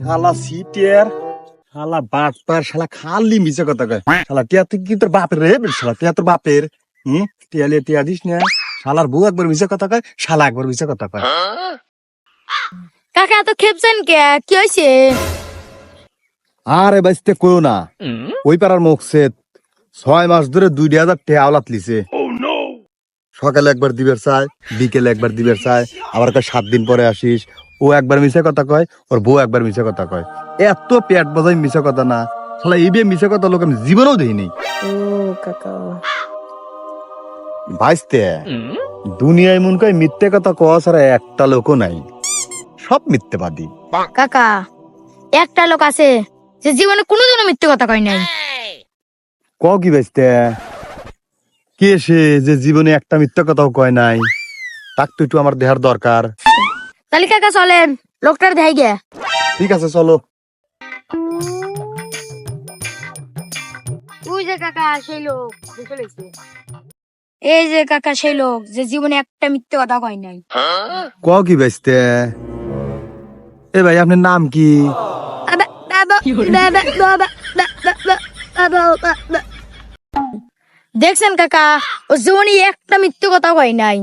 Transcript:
শালা সিটিয়ার শালা বাটপার শালা খালি মিছে কথা কয়। শালা টিয়া তুই কি তোর বাপের রে? শালা টিয়া তোর বাপের হুম? টিয়া লিয়ে টিয়া দিস না। শালার বউ একবার মিছে কথা কয় শালা একবার মিছে কথা কয়। কাকা এত খেপছেন কে? কি হয়েছে আরে বাইসতে কইও না। ওই পাড়ার মুখছে ছয় মাস ধরে দুই হাজার টিয়া আওলাত লিছে। সকালে একবার দিবের চায় বিকেলে একবার দিবের চায় আবার সাত দিন পরে আসিস ও একবার মিছে কথা কয় ওর বউ একবার মিছে কথা কয়। এত পেট বাজাই মিছে কথা না। শালা এই বিয়ে মিছে কথা লোক আমি জীবনেও দেখিনি। ভাইস্তে দুনিয়ায় মন কয় মিথ্যে কথা কওয়া ছাড়া একটা লোকও নাই। সব মিথ্যেবাদী। কাকা একটা লোক আছে যে জীবনে কোনোদিনও মিথ্যে কথা কয় নাই। ক কি ভাইস্তে? কে সে যে জীবনে একটা মিথ্যে কথাও কয় নাই? তাক তো একটু আমার দেহার দরকার। তাহলে কাকা চলেন লোকটার দেখাই গে ঠিক আছে চলো। ওই যে কাকা সেই লোক এই যে কাকা সেই লোক যে জীবনে একটা মিথ্যে কথা কয় নাই। ক কি ভাইস্তে এ ভাই আপনার নাম কি। দেখছেন কাকা ও জীবনে একটা মিথ্যে কথা কয় নাই।